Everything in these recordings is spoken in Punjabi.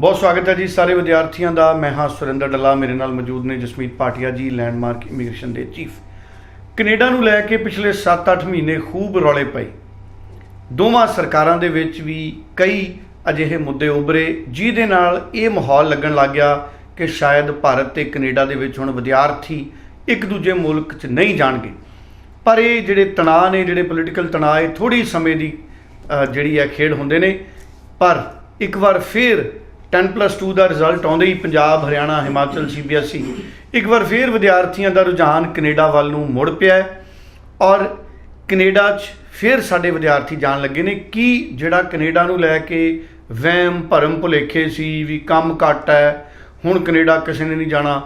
ਬਹੁਤ ਸਵਾਗਤ ਹੈ ਜੀ ਸਾਰੇ ਵਿਦਿਆਰਥੀਆਂ ਦਾ। ਮੈਂ ਹਾਂ ਸੁਰਿੰਦਰ ਡੱਲਾ, ਮੇਰੇ ਨਾਲ ਮੌਜੂਦ ਨੇ ਜਸਮੀਤ ਪਾਟਿਆ ਜੀ, ਲੈਂਡਮਾਰਕ ਇਮੀਗ੍ਰੇਸ਼ਨ ਦੇ ਚੀਫ। ਕੈਨੇਡਾ ਨੂੰ ਲੈ ਕੇ ਪਿਛਲੇ 7-8 ਮਹੀਨੇ ਖੂਬ ਰੌਲੇ ਪਏ। ਦੋਵਾਂ ਸਰਕਾਰਾਂ ਦੇ ਵਿੱਚ ਵੀ ਕਈ ਅਜਿਹੇ ਮੁੱਦੇ ਉਭਰੇ, ਜਿਹਦੇ ਨਾਲ ਇਹ ਮਾਹੌਲ ਲੱਗਣ ਲੱਗ ਗਿਆ ਕਿ ਸ਼ਾਇਦ ਭਾਰਤ ਤੇ ਕੈਨੇਡਾ ਦੇ ਵਿੱਚ ਹੁਣ ਵਿਦਿਆਰਥੀ ਇੱਕ ਦੂਜੇ ਮੁਲਕ 'ਚ ਨਹੀਂ ਜਾਣਗੇ। ਪਰ ਇਹ ਜਿਹੜੇ ਤਣਾਅ ਨੇ, ਜਿਹੜੇ ਪੋਲੀਟੀਕਲ ਤਣਾਅ, ਇਹ ਥੋੜੀ ਸਮੇਂ ਦੀ ਜਿਹੜੀ ਹੈ ਖੇਡ ਹੁੰਦੇ ਨੇ। ਪਰ ਇੱਕ ਵਾਰ ਫਿਰ 10+2 ਦਾ ਰਿਜ਼ਲਟ ਆਉਂਦੇ ਹੀ ਪੰਜਾਬ ਹਰਿਆਣਾ ਹਿਮਾਚਲ ਸੀਬੀਐਸਈ ਇੱਕ ਵਾਰ ਫਿਰ ਵਿਦਿਆਰਥੀਆਂ ਦਾ ਰੁਝਾਨ ਕੈਨੇਡਾ ਵੱਲ ਨੂੰ ਮੁੜ ਪਿਆ ਹੈ ਔਰ ਕੈਨੇਡਾ 'ਚ ਫਿਰ ਸਾਡੇ ਵਿਦਿਆਰਥੀ ਜਾਣ ਲੱਗੇ ਨੇ ਕੀ ਜਿਹੜਾ ਕੈਨੇਡਾ ਨੂੰ ਲੈ ਕੇ ਵਹਿਮ ਭਰਮ ਭੁਲੇਖੇ ਸੀ ਵੀ ਕੰਮ ਘੱਟ ਹੈ ਹੁਣ ਕੈਨੇਡਾ ਕਿਸੇ ਨੇ ਨਹੀਂ ਜਾਣਾ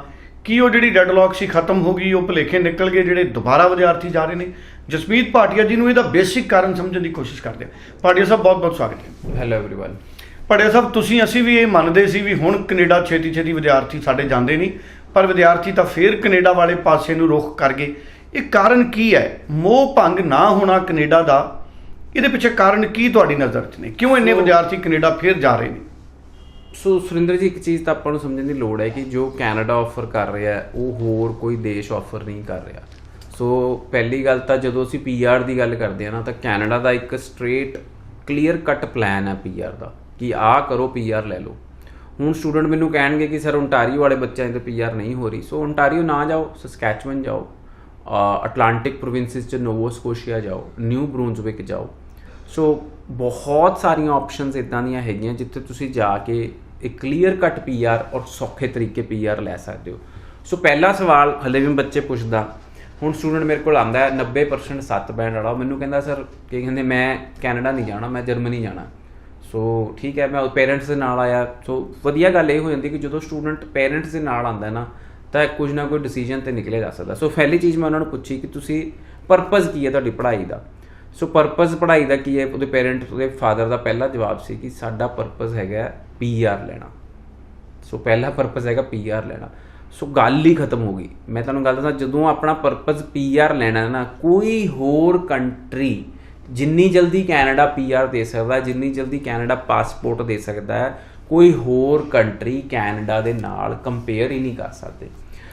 ਕੀ ਉਹ ਜਿਹੜੀ ਡੈਡਲੌਕ ਸੀ ਖਤਮ ਹੋ ਗਈ ਉਹ ਭੁਲੇਖੇ ਨਿਕਲ ਗਏ ਜਿਹੜੇ ਦੁਬਾਰਾ ਵਿਦਿਆਰਥੀ ਜਾ ਰਹੇ ਨੇ ਜਸਮੀਤ ਭਾਟੀਆ ਜੀ ਨੂੰ ਇਹਦਾ ਬੇਸਿਕ ਕਾਰਨ ਸਮਝਣ ਦੀ ਕੋਸ਼ਿਸ਼ ਕਰਦੇ ਹਾਂ ਭਾਟੀਆ ਸਾਹਿਬ ਬਹੁਤ ਬਹੁਤ ਸਵਾਗਤ ਹੈ ਹੈਲੋ एवरीवन ਭਾਟੀਆ ਸਾਹਿਬ ਤੁਸੀਂ ਅਸੀਂ ਵੀ ਇਹ ਮੰਨਦੇ ਸੀ ਵੀ ਹੁਣ ਕੈਨੇਡਾ ਛੇਤੀ ਛੇਤੀ ਵਿਦਿਆਰਥੀ ਸਾਡੇ ਜਾਂਦੇ ਨਹੀਂ ਪਰ ਵਿਦਿਆਰਥੀ ਤਾਂ ਫੇਰ ਕੈਨੇਡਾ ਵਾਲੇ ਪਾਸੇ ਨੂੰ ਰੁਖ ਕਰ ਗਏ। ਇਹ ਕਾਰਨ ਕੀ ਹੈ? ਮੋਹ ਭੰਗ ਨਾ ਹੋਣਾ ਕੈਨੇਡਾ ਦਾ ਇਹਦੇ ਪਿੱਛੇ ਕਾਰਨ ਕੀ ਤੁਹਾਡੀ ਨਜ਼ਰ 'ਚ ਨੇ? ਕਿਉਂ ਇੰਨੇ ਵਿਦਿਆਰਥੀ ਕੈਨੇਡਾ ਫੇਰ ਜਾ ਰਹੇ ਨੇ? ਸੋ ਸੁਰਿੰਦਰ ਜੀ ਇੱਕ ਚੀਜ਼ ਤਾਂ ਆਪਾਂ ਨੂੰ ਸਮਝਣ ਦੀ ਲੋੜ ਹੈ ਕਿ ਜੋ ਕੈਨੇਡਾ ਆਫਰ ਕਰ ਰਿਹਾ ਹੈ ਉਹ ਹੋਰ ਕੋਈ ਦੇਸ਼ ਆਫਰ ਨਹੀਂ ਕਰ ਰਿਹਾ। ਸੋ ਪਹਿਲੀ ਗੱਲ ਤਾਂ ਜਦੋਂ ਅਸੀਂ ਪੀਆਰ ਦੀ ਗੱਲ ਕਰਦੇ ਆ ਨਾ ਤਾਂ ਕੈਨੇਡਾ ਦਾ ਇੱਕ ਸਟ੍ਰੇਟ ਕਲੀਅਰ ਕੱਟ ਪਲਾਨ ਹੈ ਪੀਆਰ ਦਾ। ਕਿ ਆਹ ਕਰੋ ਪੀਆਰ ਲੈ ਲਓ। ਹੁਣ ਸਟੂਡੈਂਟ ਮੈਨੂੰ ਕਹਿਣਗੇ ਕਿ ਸਰ ਓਨਟਾਰੀਓ ਵਾਲੇ ਬੱਚਿਆਂ ਦੀ ਪੀਆਰ ਨਹੀਂ ਹੋ ਰਹੀ। ਸੋ ਓਨਟਾਰੀਓ ਨਾ ਜਾਓ ਸਸਕੈਚੁਅਨ ਜਾਓ ਅਟਲਾਂਟਿਕ ਪ੍ਰੋਵਿੰਸਸ ਚ ਨੋਵਾ ਸਕੋਸ਼ੀਆ ਜਾਓ ਨਿਊ ਬਰੂਨਜ਼ਵਿਕ ਜਾਓ। ਸੋ ਬਹੁਤ ਸਾਰੀਆਂ ਆਪਸ਼ਨਸ ਇਦਾਂ ਦੀਆਂ ਹੈਗੀਆਂ ਜਿੱਥੇ ਤੁਸੀਂ ਜਾ ਕੇ ਇੱਕ ਕਲੀਅਰ ਕੱਟ ਪੀਆਰ ਔਰ ਸੌਖੇ ਤਰੀਕੇ ਪੀਆਰ ਲੈ ਸਕਦੇ ਹੋ। ਸੋ ਪਹਿਲਾ ਸਵਾਲ ਹਲੇ ਵੀ ਬੱਚੇ ਪੁੱਛਦਾ। ਹੁਣ ਸਟੂਡੈਂਟ ਮੇਰੇ ਕੋਲ ਆਂਦਾ ਹੈ 90% 7 ਬੈਂਡ ਵਾਲਾ। ਉਹ ਮੈਨੂੰ ਕਹਿੰਦਾ ਸਰ ਕੀ ਕਹਿੰਦੇ, ਮੈਂ ਕੈਨੇਡਾ ਨਹੀਂ ਜਾਣਾ, ਮੈਂ ਜਰਮਨੀ ਜਾਣਾ। ਸੋ ਠੀਕ ਹੈ, ਮੈਂ ਪੇਰੈਂਟਸ ਦੇ ਨਾਲ ਆਇਆ। ਸੋ ਵਧੀਆ ਗੱਲ ਇਹ ਹੋ ਜਾਂਦੀ ਕਿ ਜਦੋਂ ਸਟੂਡੈਂਟ ਪੇਰੈਂਟਸ ਦੇ ਨਾਲ ਆਂਦਾ ਨਾ, ਤਾਂ ਕੁਝ ਨਾ ਕੋਈ ਡਿਸੀਜਨ ਤੇ ਨਿਕਲਿਆ ਜਾ ਸਕਦਾ। ਸੋ ਪਹਿਲੀ ਚੀਜ਼ ਮੈਂ ਉਹਨਾਂ ਨੂੰ ਪੁੱਛੀ ਕਿ ਤੁਸੀਂ ਪਰਪਸ ਕੀ ਹੈ ਤੁਹਾਡੀ ਪੜ੍ਹਾਈ ਦਾ? ਸੋ ਪਰਪਸ ਪੜ੍ਹਾਈ ਦਾ ਕੀ ਹੈ? ਉਹਦੇ ਪੇਰੈਂਟਸ ਉਹਦੇ ਫਾਦਰ ਦਾ ਪਹਿਲਾ ਜਵਾਬ ਸੀ ਕਿ ਸਾਡਾ ਪਰਪਸ ਹੈਗਾ ਪੀਆਰ ਲੈਣਾ। ਸੋ ਪਹਿਲਾ ਪਰਪਸ ਹੈਗਾ ਪੀਆਰ ਲੈਣਾ। ਸੋ ਗੱਲ ਹੀ ਖਤਮ ਹੋ ਗਈ। ਮੈਂ ਤੁਹਾਨੂੰ ਗੱਲ ਦੱਸਾਂ ਜਦੋਂ ਆਪਣਾ ਪਰਪਸ ਪੀਆਰ ਲੈਣਾ ਨਾ, ਕੋਈ ਹੋਰ ਕੰਟਰੀ ਜਿੰਨੀ ਜਲਦੀ ਕੈਨੇਡਾ ਪੀਆਰ ਦੇ ਸਕਦਾ ਜਿੰਨੀ ਜਲਦੀ ਕੈਨੇਡਾ ਪਾਸਪੋਰਟ ਦੇ ਸਕਦਾ ਹੈ ਕੋਈ ਹੋਰ ਕੰਟਰੀ ਕੈਨੇਡਾ ਦੇ ਨਾਲ ਕੰਪੇਅਰ ਹੀ ਨਹੀਂ ਕਰ ਸਕਦੇ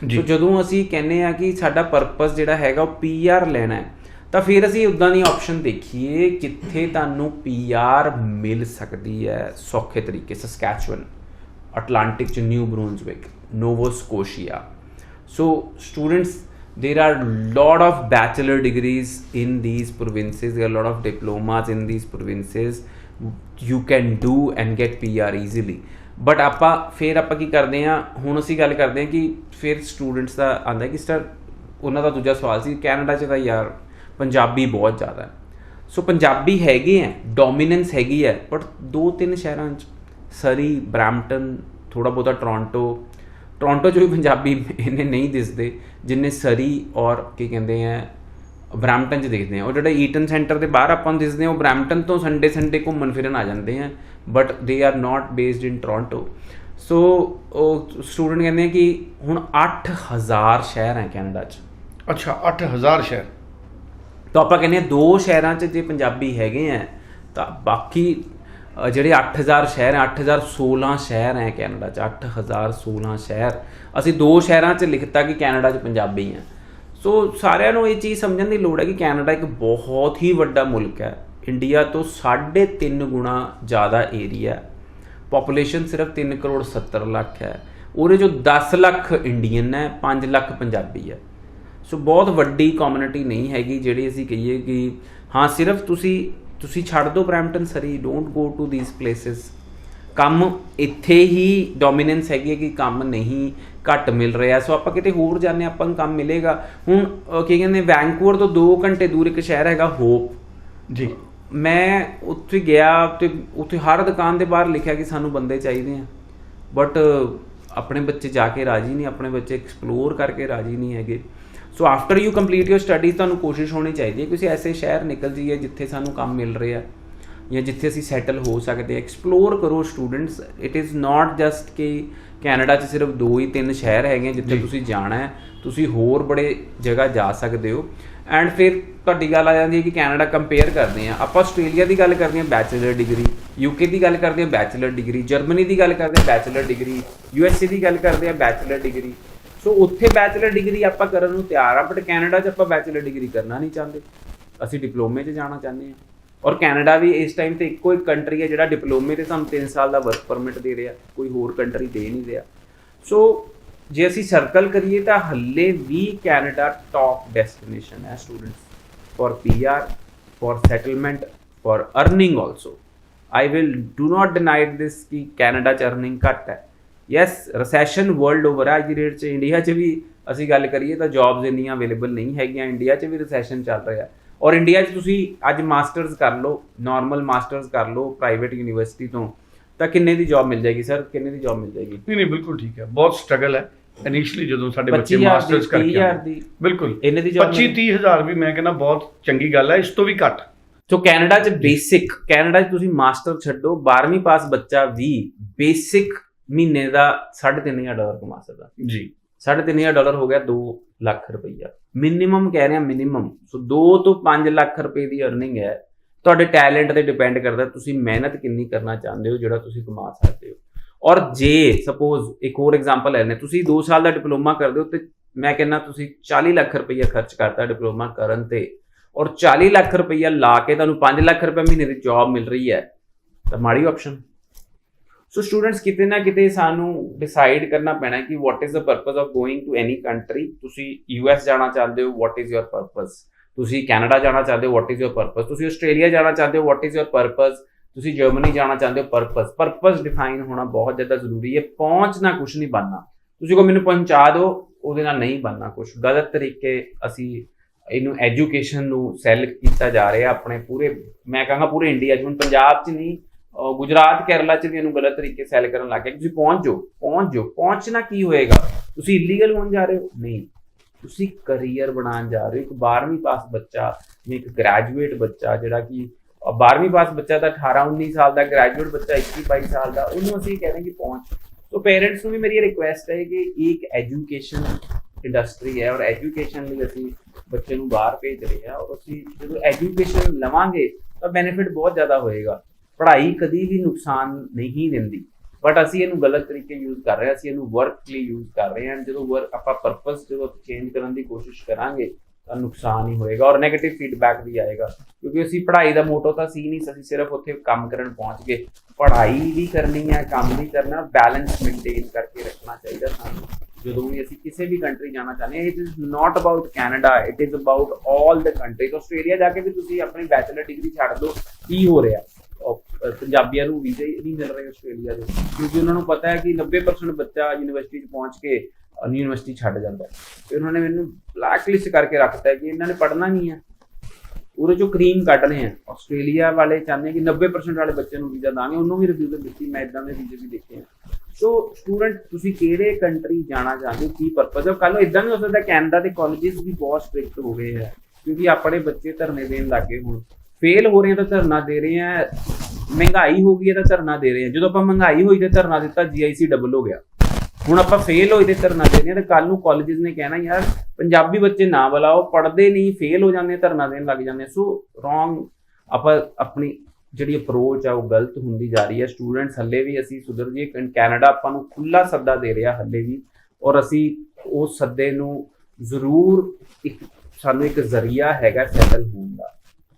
ਜੀ। ਸੋ ਜਦੋਂ ਅਸੀਂ ਕਹਿੰਨੇ ਆ ਕਿ ਸਾਡਾ ਪਰਪਸ ਜਿਹੜਾ ਹੈਗਾ ਉਹ ਪੀਆਰ ਲੈਣਾ ਹੈ ਤਾਂ ਫਿਰ ਅਸੀਂ ਉਦਾਂ ਦੀ ਆਪਸ਼ਨ ਦੇਖੀਏ ਜਿੱਥੇ ਤੁਹਾਨੂੰ ਪੀਆਰ ਮਿਲ ਸਕਦੀ ਹੈ ਸੌਖੇ ਤਰੀਕੇ ਸਸਕੈਚੁਅਨ ਅਟਲਾਂਟਿਕ ਚ New Brunswick Nova Scotia so students there are lot of bachelor degrees in these provinces there are a lot of diplomas in these provinces you can do and get PR easily but ਆਪਾਂ ਫਿਰ ਆਪਾਂ ਕੀ ਕਰਦੇ ਆ ਹੁਣ ਅਸੀਂ ਗੱਲ ਕਰਦੇ ਆ ਕਿ ਫਿਰ ਸਟੂਡੈਂਟਸ ਦਾ ਆਂਦਾ ਕਿ ਸਰ ਉਹਨਾਂ ਦਾ ਦੂਜਾ ਸਵਾਲ ਸੀ ਕੈਨੇਡਾ ਚ ਤਾਂ ਯਾਰ ਪੰਜਾਬੀ ਬਹੁਤ ਜ਼ਿਆਦਾ ਹੈ ਸੋ ਪੰਜਾਬੀ ਹੈਗੇ ਆ ਡੋਮੀਨੈਂਸ ਹੈਗੀ ਹੈ ਬਟ ਦੋ ਤਿੰਨ ਸ਼ਹਿਰਾਂ ਚ ਸਰੀ ਬ੍ਰੈਂਪਟਨ ਥੋੜਾ ਬਹੁਤਾ ਟੋਰਾਂਟੋ ਟੋਰਾਂਟੋ 'ਚ ਵੀ ਪੰਜਾਬੀ ਇਹਨੇ ਨਹੀਂ ਦਿਸਦੇ ਜਿੰਨੇ ਸਰੀ ਔਰ ਕੀ ਕਹਿੰਦੇ ਆ ਬ੍ਰੈਂਪਟਨ 'ਚ ਦਿਖਦੇ ਆ। ਉਹ ਜਿਹੜੇ ਈਟਨ ਸੈਂਟਰ ਦੇ ਬਾਹਰ ਆਪਾਂ ਨੂੰ ਦਿਸਦੇ ਆ ਉਹ ਬ੍ਰੈਂਪਟਨ ਤੋਂ ਸੰਡੇ ਸੰਡੇ ਘੁੰਮਣ ਫਿਰਨ ਆ ਜਾਂਦੇ ਆ but they are not based in Toronto so ਉਹ ਸਟੂਡੈਂਟ ਕਹਿੰਦੇ ਆ ਕਿ ਹੁਣ 8000 ਸ਼ਹਿਰ ਹੈ ਕੈਨੇਡਾ 'ਚ। ਅੱਛਾ 8000 ਸ਼ਹਿਰ। ਤਾਂ ਆਪਾਂ ਕਹਿੰਦੇ ਆ ਦੋ ਸ਼ਹਿਰਾਂ 'ਚ ਜੇ ਪੰਜਾਬੀ ਹੈਗੇ ਆ ਤਾਂ ਬਾਕੀ ਜਿਹੜੇ 8000 ਸ਼ਹਿਰ ਹੈ 8016 ਸ਼ਹਿਰ ਹੈ ਕੈਨੇਡਾ 'ਚ 8016 ਸ਼ਹਿਰ। ਅਸੀਂ ਦੋ ਸ਼ਹਿਰਾਂ 'ਚ ਲਿਖਤਾ ਕਿ ਕੈਨੇਡਾ 'ਚ ਪੰਜਾਬੀ ਹੈ। ਸੋ ਸਾਰਿਆਂ ਨੂੰ ਇਹ ਚੀਜ਼ ਸਮਝਣ ਦੀ ਲੋੜ ਹੈ ਕਿ ਕੈਨੇਡਾ ਇੱਕ ਬਹੁਤ ਹੀ ਵੱਡਾ ਮੁਲਕ ਹੈ। ਇੰਡੀਆ ਤੋਂ 3.5 ਗੁਣਾ ਜ਼ਿਆਦਾ ਏਰੀਆ ਹੈ। ਪੋਪੂਲੇਸ਼ਨ ਸਿਰਫ 3 ਕਰੋੜ 70 ਲੱਖ ਹੈ। ਉਹਦੇ ਜੋ 10 ਲੱਖ ਇੰਡੀਅਨ ਹੈ 5 ਲੱਖ ਪੰਜਾਬੀ ਹੈ। ਸੋ ਬਹੁਤ ਵੱਡੀ ਕਮਿਊਨਿਟੀ ਨਹੀਂ ਹੈਗੀ ਜਿਹੜੀ ਅਸੀਂ ਕਹੀਏ ਕਿ, ਹਾਂ, ਸਿਰਫ ਤੁਸੀਂ ਤੁਸੀਂ ਛੱਡ ਦਿਓ Brampton Surrey don't go to these places ਕੰਮ ਇੱਥੇ ਹੀ ਡੋਮੀਨੈਂਸ ਹੈਗੀ ਹੈ ਕਿ ਕੰਮ ਨਹੀਂ ਘੱਟ ਮਿਲ ਰਿਹਾ। ਸੋ ਆਪਾਂ ਕਿਤੇ ਹੋਰ ਜਾਂਦੇ ਹਾਂ, ਆਪਾਂ ਨੂੰ ਕੰਮ ਮਿਲੇਗਾ। ਹੁਣ ਕੀ ਕਹਿੰਦੇ ਵੈਂਕੂਵਰ ਤੋਂ 2 ਘੰਟੇ ਦੂਰ ਇੱਕ ਸ਼ਹਿਰ ਹੈਗਾ ਹੋਪ ਜੀ। ਮੈਂ ਉੱਥੇ ਗਿਆ ਤੇ ਉੱਥੇ ਹਰ ਦੁਕਾਨ ਦੇ ਬਾਹਰ ਲਿਖਿਆ ਕਿ ਸਾਨੂੰ ਬੰਦੇ ਚਾਹੀਦੇ ਆ। ਬਟ ਆਪਣੇ ਬੱਚੇ ਜਾ ਕੇ ਰਾਜੀ ਨਹੀਂ ਆਪਣੇ ਬੱਚੇ ਐਕਸਪਲੋਰ ਕਰਕੇ ਰਾਜੀ ਨਹੀਂ ਹੈਗੇ। So after you complete your studies ਤੁਹਾਨੂੰ ਕੋਸ਼ਿਸ਼ ਹੋਣੀ ਚਾਹੀਦੀ ਹੈ ਕਿ ਤੁਸੀਂ ਐਸੇ ਸ਼ਹਿਰ ਨਿਕਲ ਜਾਈਏ ਜਿੱਥੇ ਸਾਨੂੰ ਕੰਮ ਮਿਲ ਰਿਹਾ ਜਾਂ ਜਿੱਥੇ ਅਸੀਂ ਸੈਟਲ ਹੋ ਸਕਦੇ ਐਕਸਪਲੋਰ ਕਰੋ students it is not just ਕਿ ਕੈਨੇਡਾ 'ਚ ਸਿਰਫ ਦੋ ਹੀ ਤਿੰਨ ਸ਼ਹਿਰ ਹੈਗੇ ਜਿੱਥੇ ਤੁਸੀਂ ਜਾਣਾ ਹੈ। ਤੁਸੀਂ ਹੋਰ ਬੜੇ ਜਗ੍ਹਾ ਜਾ ਸਕਦੇ ਹੋ। ਐਂਡ ਫਿਰ ਤੁਹਾਡੀ ਗੱਲ ਆ ਜਾਂਦੀ ਹੈ ਕਿ ਕੈਨੇਡਾ ਕੰਪੇਅਰ ਕਰਦੇ ਆ। ਆਪਾਂ ਆਸਟ੍ਰੇਲੀਆ ਦੀ ਗੱਲ ਕਰਦੇ ਆ ਬੈਚਲਰ ਡਿਗਰੀ ਯੂਕੇ ਦੀ ਗੱਲ ਕਰਦੇ ਆ ਬੈਚਲਰ ਡਿਗਰੀ ਜਰਮਨੀ ਦੀ ਗੱਲ ਕਰਦੇ ਆ ਬੈਚਲਰ ਡਿਗਰੀ ਯੂਐਸਏ ਦੀ ਗੱਲ ਕਰਦੇ ਆ ਬੈਚਲਰ ਡਿਗਰੀ ਸੋ ਉੱਥੇ ਬੈਚਲਰ ਡਿਗਰੀ ਆਪਾਂ ਕਰਨ ਨੂੰ ਤਿਆਰ ਆ ਬਟ ਕੈਨੇਡਾ 'ਚ ਆਪਾਂ ਬੈਚਲਰ ਡਿਗਰੀ ਕਰਨਾ ਨਹੀਂ ਚਾਹੁੰਦੇ। ਅਸੀਂ ਡਿਪਲੋਮੇ 'ਚ ਜਾਣਾ ਚਾਹੁੰਦੇ ਆ ਔਰ ਕੈਨੇਡਾ ਵੀ ਇਸ ਟਾਈਮ ਤੇ ਇੱਕੋ ਇੱਕ ਕੰਟਰੀ ਹੈ ਜਿਹੜਾ ਡਿਪਲੋਮੇ ਤੇ ਤੁਹਾਨੂੰ 3 ਸਾਲ ਦਾ ਵਰਕ ਪਰਮਿਟ ਦੇ ਰਿਹਾ ਕੋਈ ਹੋਰ ਕੰਟਰੀ ਦੇ ਨਹੀਂ ਰਿਹਾ। ਸੋ ਜੇ ਅਸੀਂ ਸਰਕਲ ਕਰੀਏ ਤਾਂ ਹੱਲੇ ਵੀ ਕੈਨੇਡਾ ਟੌਪ ਡੈਸਟੀਨੇਸ਼ਨ ਹੈ students for PR, for settlement for earning also I will do not denied this ਕਿ ਕੈਨੇਡਾ ਚ ਅਰਨਿੰਗ ਘੱਟ ਹੈ। ਯੈਸ ਰੈਸੈਸ਼ਨ ਵਰਲਡ ਓਵਰ ਅੱਜ ਦੀ ਰੇਟ ਚ ਇੰਡੀਆ ਚ ਵੀ ਅਸੀਂ ਗੱਲ ਕਰੀਏ ਤਾਂ ਜੌਬਸ ਇੰਨੀਆਂ ਅਵੇਲੇਬਲ ਨਹੀਂ ਹੈਗੀਆਂ ਇੰਡੀਆ ਚ ਵੀ ਰੈਸੈਸ਼ਨ ਚੱਲ ਰਿਹਾ। ਔਰ ਇੰਡੀਆ ਚ ਤੁਸੀਂ ਅੱਜ ਮਾਸਟਰਸ ਕਰ ਲਓ ਨਾਰਮਲ ਮਾਸਟਰਸ ਕਰ ਲਓ ਪ੍ਰਾਈਵੇਟ ਯੂਨੀਵਰਸਿਟੀ ਤੋਂ ਤਾਂ ਕਿੰਨੇ ਦੀ ਜੌਬ ਮਿਲ ਜਾਏਗੀ ਸਰ ਕਿੰਨੇ ਦੀ ਜੌਬ ਮਿਲ ਜਾਏਗੀ? ਨਹੀਂ ਨਹੀਂ ਬਿਲਕੁਲ ਠੀਕ ਹੈ। ਬਹੁਤ ਸਟਰਗਲ ਹੈ। ਇਨੀਸ਼ੀਅਲੀ ਜਦੋਂ ਸਾਡੇ ਬੱਚੇ 25,000 ਦੀ, ਮਾਸਟਰਸ ਕਰਕੇ 30,000। ਬਿਲਕੁਲ। ਇੰਨੇ ਦੀ job 25 30 ਹਜ਼ਾਰ ਵੀ ਮੈਂ ਕਹਿੰਦਾ ਬਹੁਤ ਚੰਗੀ ਗੱਲ ਹੈ ਇਸ ਤੋਂ ਵੀ ਘੱਟ। ਸੋ ਕੈਨੇਡਾ ਚ ਬੇਸਿਕ ਕੈਨੇਡਾ ਚ ਤੁਸੀਂ ਮਾਸਟਰ ਛੱਡੋ 12ਵੀਂ ਪਾਸ ਬੱਚਾ ਵੀ ਬੇਸਿਕ ਮਹੀਨੇ ਦਾ 3500 ਡਾਲਰ ਕਮਾ ਸਕਦਾ। ਜੀ। 3500 ਡਾਲਰ ਹੋ ਗਿਆ 2 ਲੱਖ ਰੁਪਈਆ। ਮਿਨੀਮਮ ਕਹਿ ਰਿਹਾ ਮਿਨੀਮਮ ਸੋ 2 ਤੋਂ 5 ਲੱਖ ਰੁਪਏ ਦੀ ਅਰਨਿੰਗ ਹੈ। ਤੁਹਾਡੇ ਟੈਲੈਂਟ ਤੇ ਡਿਪੈਂਡ ਕਰਦਾ ਤੁਸੀਂ ਮਿਹਨਤ ਕਿੰਨੀ ਕਰਨਾ ਚਾਹੁੰਦੇ ਹੋ ਜਿਹੜਾ ਤੁਸੀਂ ਕਮਾ ਸਕਦੇ ਹੋ। ਔਰ ਜੇ ਸਪੋਜ਼ ਇੱਕ ਹੋਰ ਐਗਜ਼ਾਮਪਲ ਲੈਣੇ ਤੁਸੀਂ 2 ਸਾਲ ਦਾ ਡਿਪਲੋਮਾ ਕਰਦੇ ਹੋ ਤੇ ਮੈਂ ਕਹਿੰਦਾ ਤੁਸੀਂ 40 ਲੱਖ ਰੁਪਈਆ ਖਰਚ ਕਰਤਾ ਡਿਪਲੋਮਾ ਕਰਨ ਤੇ। ਔਰ 40 ਲੱਖ ਰੁਪਈਆ ਲਾ ਕੇ ਤੁਹਾਨੂੰ 5 ਲੱਖ ਰੁਪਏ ਮਹੀਨੇ ਦੀ ਜੌਬ ਮਿਲ ਰਹੀ ਹੈ। ਤਾਂ ਮਾੜੀ ਆਪਸ਼ਨ ਸੋ ਸਟੂਡੈਂਟਸ ਕਿਤੇ ਨਾ ਕਿਤੇ ਸਾਨੂੰ ਡਿਸਾਈਡ ਕਰਨਾ ਪੈਣਾ ਕਿ what is the purpose of going to any country ਤੁਸੀਂ ਯੂਐਸ ਜਾਣਾ ਚਾਹੁੰਦੇ ਹੋ ਵਾਟ ਇਜ਼ ਯੋਰ ਪਰਪਸ ਤੁਸੀਂ ਕੈਨੇਡਾ ਜਾਣਾ ਚਾਹੁੰਦੇ ਹੋ ਵਾਟ ਇਜ਼ ਯੋਰ ਪਰਪਸ ਤੁਸੀਂ ਆਸਟ੍ਰੇਲੀਆ ਜਾਣਾ ਚਾਹੁੰਦੇ ਹੋ ਵਾਟ ਇਜ਼ ਯੋਰ ਪਰਪਸ ਤੁਸੀਂ ਜਰਮਨੀ ਜਾਣਾ ਚਾਹੁੰਦੇ ਹੋ ਪਰਪਸ ਪਰਪਸ ਡਿਫਾਈਨ ਹੋਣਾ ਬਹੁਤ ਜ਼ਿਆਦਾ ਜ਼ਰੂਰੀ ਹੈ ਪਹੁੰਚਣਾ ਕੁਝ ਨਹੀਂ ਬਣਨਾ ਤੁਸੀਂ ਕੋ ਮੈਨੂੰ ਪਹੁੰਚਾ ਦਿਓ ਉਹਦੇ ਨਾਲ ਨਹੀਂ ਬਣਨਾ ਕੁਝ ਗਲਤ ਤਰੀਕੇ ਅਸੀਂ ਇਹਨੂੰ ਐਜੂਕੇਸ਼ਨ ਨੂੰ ਸੈਲ ਕੀਤਾ ਜਾ ਰਿਹਾ ਆਪਣੇ ਪੂਰੇ ਮੈਂ ਕਹਾਂਗਾ ਪੂਰੇ ਇੰਡੀਆ 'ਚ ਹੁਣ ਪੰਜਾਬ 'ਚ ਨਹੀਂ ਗੁਜਰਾਤ, ਕੇਰਲਾ 'ਚ ਵੀ ਇਹਨੂੰ ਗਲਤ ਤਰੀਕੇ ਸੈਲ ਕਰਨ ਲੱਗ ਗਏ ਤੁਸੀਂ ਪਹੁੰਚ ਜਾਓ ਪਹੁੰਚ। ਜਾਓ ਪਹੁੰਚਣਾ ਕੀ ਹੋਏਗਾ? ਤੁਸੀਂ ਇਲੀਗਲ ਹੋਣ ਜਾ ਰਹੇ ਹੋ? ਨਹੀਂ। ਤੁਸੀਂ ਕੈਰੀਅਰ ਬਣਾਉਣ ਜਾ ਰਹੇ ਹੋ। ਇੱਕ 12ਵੀਂ ਪਾਸ ਬੱਚਾ ਜਾਂ ਇੱਕ ਗ੍ਰੈਜੂਏਟ ਬੱਚਾ, ਜਿਹੜਾ ਕਿ, ਅਹ 12ਵੀਂ ਪਾਸ ਬੱਚਾ ਤਾਂ 18 19 ਸਾਲ ਦਾ ਗ੍ਰੈਜੂਏਟ ਬੱਚਾ 21 22 ਸਾਲ ਦਾ, ਉਹਨੂੰ ਅਸੀਂ ਕਹਿੰਦੇ ਕਿ ਪਹੁੰਚ। ਸੋ ਪੇਰੈਂਟਸ ਨੂੰ ਵੀ ਮੇਰੀ ਰਿਕੁਐਸਟ ਹੈ ਕਿ ਇੱਕ ਐਜੂਕੇਸ਼ਨ ਇੰਡਸਟਰੀ ਹੈ ਔਰ ਐਜੂਕੇਸ਼ਨ ਲਈ ਅਸੀਂ ਬੱਚੇ ਨੂੰ ਬਾਹਰ ਭੇਜ ਰਹੇ ਹਾਂ ਔਰ ਅਸੀਂ ਜਦੋਂ ਐਜੂਕੇਸ਼ਨ ਲਵਾਂਗੇ ਤਾਂ ਬੈਨੀਫਿਟ ਬਹੁਤ ਜ਼ਿਆਦਾ ਹੋਏਗਾ। ਪੜ੍ਹਾਈ ਕਦੀ ਵੀ ਨੁਕਸਾਨ ਨਹੀਂ ਦਿੰਦੀ। ਬਟ ਅਸੀਂ ਇਹਨੂੰ ਗਲਤ ਤਰੀਕੇ ਯੂਜ਼ ਕਰ ਰਹੇ ਹਾਂ, ਅਸੀਂ ਇਹਨੂੰ ਵਰਕ ਲਈ ਯੂਜ਼ ਕਰ ਰਹੇ ਹਾਂ। ਜਦੋਂ ਵਰਕ ਆਪਾਂ ਪਰਪਸ ਜਦੋਂ ਚੇਂਜ ਕਰਨ ਦੀ ਕੋਸ਼ਿਸ਼ ਕਰਾਂਗੇ, ਤਾਂ ਨੁਕਸਾਨ ਹੀ ਹੋਏਗਾ ਔਰ 네ਗੇਟਿਵ ਫੀਡਬੈਕ ਵੀ ਆਏਗਾ। ਕਿਉਂਕਿ ਅਸੀਂ ਪੜ੍ਹਾਈ ਦਾ ਮੋਟੋ ਤਾਂ ਸੀ ਨਹੀਂ, ਅਸੀਂ ਸਿਰਫ ਉੱਥੇ ਕੰਮ ਕਰਨ ਪਹੁੰਚ ਗਏ। ਪੜ੍ਹਾਈ ਵੀ ਕਰਨੀ ਹੈ, ਕੰਮ ਵੀ ਕਰਨਾ ਬੈਲੈਂਸ ਮੇਨਟੇਨ ਕਰਕੇ ਰੱਖਣਾ ਚਾਹੀਦਾ ਸਾਨੂੰ। ਜਦੋਂ ਵੀ ਅਸੀਂ ਕਿਸੇ ਵੀ ਕੰਟਰੀ ਜਾਣਾ ਚਾਹੁੰਦੇ ਹਾਂ it is not about Canada it is about all the countries Australia ਜਾ ਕੇ ਵੀ ਤੁਸੀਂ ਆਪਣੀ ਬੈਚਲਰ ਡਿਗਰੀ ਛੱਡ ਦਿਓ ਕੀ ਹੋ ਰਿਹਾ? ਪੰਜਾਬੀਆਂ ਨੂੰ ਵੀਜ਼ੇ ਨਹੀਂ ਮਿਲ ਰਹੇ ਆਸਟ੍ਰੇਲੀਆ ਦੇ। ਕਿਉਂਕਿ ਉਹਨਾਂ ਨੂੰ ਪਤਾ ਹੈ ਕਿ 90% ਬੱਚਾ ਯੂਨੀਵਰਸਿਟੀ 'ਚ ਪਹੁੰਚ ਕੇ ਯੂਨੀਵਰਸਿਟੀ ਛੱਡ ਜਾਂਦਾ। ਹੈ ਤੇ ਉਹਨਾਂ ਨੇ ਮੈਨੂੰ ਬਲੈਕ ਲਿਸਟ ਕਰਕੇ ਰੱਖਤਾ ਹੈ ਕਿ ਇਹਨਾਂ ਨੇ ਪੜ੍ਹਨਾ ਨਹੀਂ ਹੈ। ਉਹਦੇ ਚੋਂ ਕਰੀਮ ਕੱਢਣੇ ਆ ਆਸਟ੍ਰੇਲੀਆ ਵਾਲੇ ਚਾਹੁੰਦੇ ਕਿ 90% ਵਾਲੇ ਬੱਚੇ ਨੂੰ ਵੀਜ਼ਾ ਦਾਂਗੇ। ਉਹਨੂੰ ਵੀ ਰਿਫਿਊਜ਼ਲ ਦਿੱਤੀ, ਮੈਂ ਇਦਾਂ ਦੇ ਵੀਜ਼ੇ ਵੀ ਦੇਖੇ ਆ। ਸੋ ਸਟੂਡੈਂਟ ਤੁਸੀਂ ਕਿਹੜੇ ਕੰਟਰੀ ਜਾਣਾ ਚਾਹੁੰਦੇ ਹੋ? ਕੀ ਪਰਪਸ ਹੈ? ਕੱਲ ਨੂੰ ਇਦਾਂ ਵੀ ਹੋ ਸਕਦਾ ਕੈਨੇਡਾ ਦੇ ਕਾਲਜਸ ਵੀ ਬਹੁਤ ਸਟ੍ਰਿਕਟ ਹੋ ਗਏ ਹੈ। ਕਿਉਂਕਿ ਆਪਣੇ ਬੱਚੇ ਧਰਨੇ ਦੇਣ ਲੱਗੇ ਹੁਣ। ਫੇਲ ਹੋ ਰਹੇ ਆ ਤਾਂ ਧਰਨਾ ਦੇ ਰਹੇ ਆ। ਮਹਿੰਗਾਈ ਹੋ ਗਈ ਹੈ ਤਾਂ ਧਰਨਾ ਦੇ ਰਹੇ ਆ ਜਦੋਂ ਆਪਾਂ ਮਹਿੰਗਾਈ ਹੋਈ ਤੇ ਧਰਨਾ ਦਿੱਤਾ ਜੀਆਈਸੀ ਡਬਲ ਹੋ ਗਿਆ। ਹੁਣ ਆਪਾਂ ਫੇਲ ਹੋਏ ਤੇ ਧਰਨਾ ਦੇ ਰਹੇ ਆ ਤੇ ਕੱਲ ਨੂੰ ਕਾਲਜਸ ਨੇ ਕਹਿਣਾ, ਯਾਰ, ਪੰਜਾਬੀ ਬੱਚੇ ਨਾ ਬੁਲਾਓ, ਪੜ੍ਹਦੇ ਨਹੀਂ ਫੇਲ ਹੋ ਜਾਂਦੇ ਧਰਨਾ ਦੇਣ ਲੱਗ ਜਾਂਦੇ ਸੋ ਰੋਂਗ ਆਪਾਂ ਆਪਣੀ ਜਿਹੜੀ ਅਪਰੋਚ ਆ, ਉਹ ਗਲਤ ਹੁੰਦੀ ਜਾ ਰਹੀ ਹੈ ਸਟੂਡੈਂਟਸ ਹੱਲੇ ਵੀ ਅਸੀਂ ਸੁਧਰ ਜੀਏ ਕੈਨੇਡਾ ਆਪਾਂ ਨੂੰ ਖੁੱਲਾ ਸੱਦਾ ਦੇ ਰਿਹਾ ਹੱਲੇ ਵੀ। ਔਰ ਅਸੀਂ ਉਸ ਸੱਦੇ ਨੂੰ ਜ਼ਰੂਰ ਇੱਕ, ਸਾਨੂੰ ਇੱਕ ਜ਼ਰੀਆ ਹੈਗਾ ਸੈਟਲ ਹੋਣ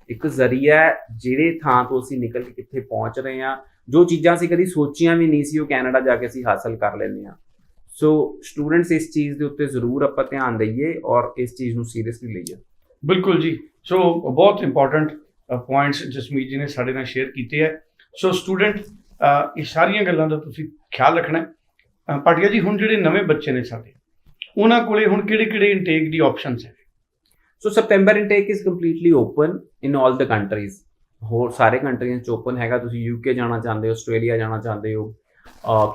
ਇੱਕ ਜ਼ਰੀਆ ਜਿਹੜੇ ਥਾਂ ਤੋਂ ਅਸੀਂ ਨਿਕਲ ਕੇ ਕਿੱਥੇ ਪਹੁੰਚ ਰਹੇ ਹਾਂ। ਜੋ ਚੀਜ਼ਾਂ ਅਸੀਂ ਕਦੀ ਸੋਚੀਆਂ ਵੀ ਨਹੀਂ ਸੀ, ਉਹ ਕੈਨੇਡਾ ਜਾ ਕੇ ਅਸੀਂ ਹਾਸਲ ਕਰ ਲੈਂਦੇ ਹਾਂ। ਸੋ ਸਟੂਡੈਂਟਸ ਇਸ ਚੀਜ਼ ਦੇ ਉੱਤੇ ਜ਼ਰੂਰ ਆਪਾਂ ਧਿਆਨ ਦਈਏ ਔਰ ਇਸ ਚੀਜ਼ ਨੂੰ ਸੀਰੀਅਸਲੀ ਲਈਏ। ਬਿਲਕੁਲ ਜੀ। ਸੋ ਬਹੁਤ ਇੰਪੋਰਟੈਂਟ ਪੁਆਇੰਟਸ ਜਸਮੀਤ ਜੀ ਨੇ ਸਾਡੇ ਨਾਲ ਸ਼ੇਅਰ ਕੀਤੇ ਹੈ। ਸੋ ਸਟੂਡੈਂਟ ਇਹ ਸਾਰੀਆਂ ਗੱਲਾਂ ਦਾ ਤੁਸੀਂ ਖਿਆਲ ਰੱਖਣਾ ਹੈ। ਪਾਟਿਆ ਜੀ, ਹੁਣ ਜਿਹੜੇ ਨਵੇਂ ਬੱਚੇ ਨੇ ਸਾਡੇ, ਉਹਨਾਂ ਕੋਲੇ ਹੁਣ ਕਿਹੜੇ ਕਿਹੜੇ ਇਨਟੇਕ ਦੀ ਆਪਸ਼ਨਸ ਹੈ? So September intake is completely open in all the countries ਹੋਰ ਸਾਰੇ ਕੰਟਰੀਆਂ ਚ ਓਪਨ ਹੈਗਾ ਤੁਸੀਂ ਯੂਕੇ ਜਾਣਾ ਚਾਹੁੰਦੇ ਹੋ ਆਸਟ੍ਰੇਲੀਆ ਜਾਣਾ ਚਾਹੁੰਦੇ ਹੋ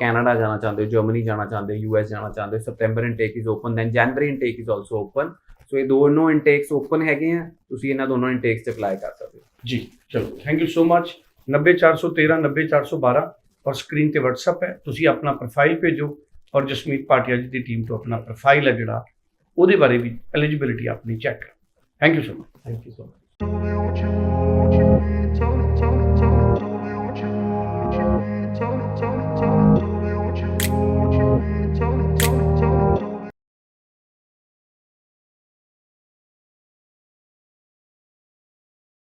ਕੈਨੇਡਾ ਜਾਣਾ ਚਾਹੁੰਦੇ ਹੋ ਜਰਮਨੀ ਜਾਣਾ ਚਾਹੁੰਦੇ ਹੋ ਯੂਐਸ ਜਾਣਾ ਚਾਹੁੰਦੇ ਹੋ September intake is open then January intake is also open so ਇਹ ਦੋਨੋਂ ਇਨਟੇਕਸ ਓਪਨ ਹੈਗੇ ਆ ਤੁਸੀਂ ਇਹਨਾਂ ਦੋਨੋਂ ਇਨਟੇਕਸ ਤੇ ਅਪਲਾਈ ਕਰ ਸਕਦੇ ਹੋ ਜੀ ਚਲੋ ਥੈਂਕ ਯੂ ਸੋ ਮਚ 90413 90412 ਔਰ ਸਕਰੀਨ ਤੇ WhatsApp ਹੈ ਤੁਸੀਂ ਆਪਣਾ ਪ੍ਰੋਫਾਈਲ ਭੇਜੋ ਔਰ ਜਸਮੀਤ ਪਾਟਿਆ ਜੀ ਦੀ ਟੀਮ ਤੋਂ ਆਪਣਾ ਪ੍ਰੋਫਾਈਲ ਹੈ ਜਿਹੜਾ ਉਹਦੇ ਬਾਰੇ ਵੀ ਐਲੀਜੀਬਿਲਿਟੀ ਆਪਣੀ ਚੈੱਕ ਕਰੋ thank you so much thank you so much